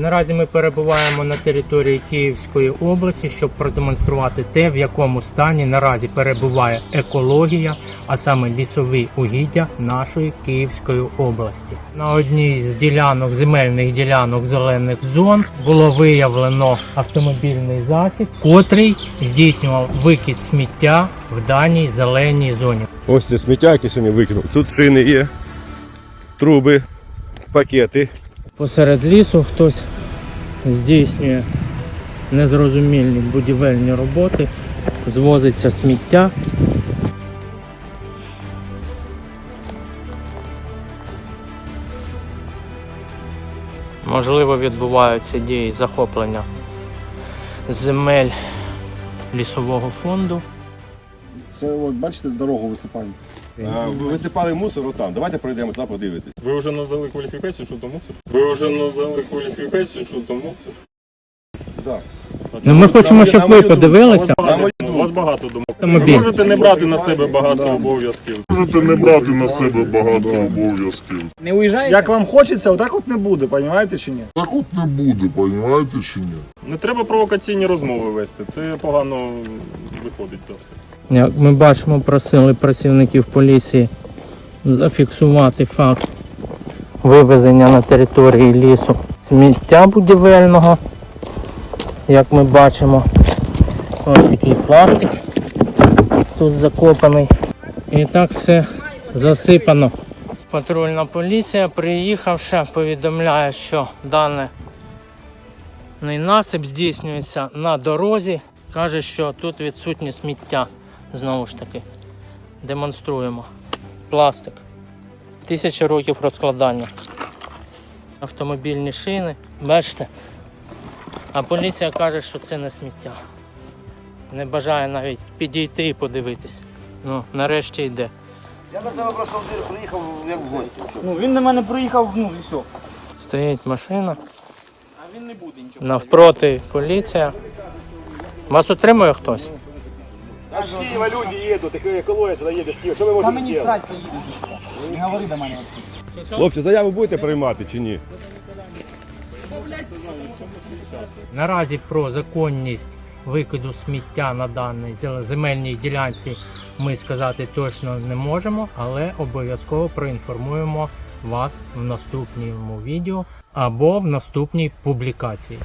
Наразі ми перебуваємо на території Київської області, щоб продемонструвати те, в якому стані наразі перебуває екологія, а саме лісові угіддя нашої Київської області. На одній з ділянок земельних ділянок зелених зон було виявлено автомобільний засіб, котрий здійснював викид сміття в даній зеленій зоні. Ось це сміття, яке сьогодні викинув. Тут шини є, труби, пакети. Посеред лісу хтось здійснює незрозумільні будівельні роботи, звозиться сміття. Можливо, відбуваються дії захоплення земель лісового фонду. Це от бачите, дорогу висипаємо. А, ви висипали мусор отам. Давайте пройдемо туди, подивитись. Ви вже навели кваліфікацію, що то мусор? Ви вже навели кваліфікацію, що то мусор? Да. Ну, ми хочемо, щоб ви подивилися. На мою У вас багато думок. Ви Автомобіль. можете не брати на себе багато обов'язків. Можете не брати на себе багато обов'язків. Не уїжджаєте? Як вам хочеться, отак от не буде, розумієте чи ні? Так от не буде, розумієте чи ні? Не треба провокаційні розмови вести. Це погано виходить завжди. Як ми бачимо, просили працівників поліції зафіксувати факт вивезення на території лісу сміття будівельного. Як ми бачимо, ось такий пластик тут закопаний. І так все засипано. Патрульна поліція, приїхавши, повідомляє, що даний насип здійснюється на дорозі. Каже, що тут відсутнє сміття. Знову ж таки, демонструємо. Пластик. Тисяча років розкладання. Автомобільні шини. Бачите? А поліція каже, що це не сміття. Не бажає навіть підійти і подивитись. Ну, нарешті йде. Я на тебе просто приїхав як в гості. Ну він на мене приїхав, ну і все. Стоїть машина. А він не буде нічого. Навпроти поліція. Вас утримує хтось? А з Києва люди їдуть, така екологія сюди їде з Києва. Що ви Та можете мені зробити? срать поїде. Не говори до мене взагалі. Хлопці, заяву будете приймати чи ні? Наразі про законність викиду сміття на даній зел- земельній ділянці ми сказати точно не можемо, але обов'язково проінформуємо вас в наступному відео або в наступній публікації.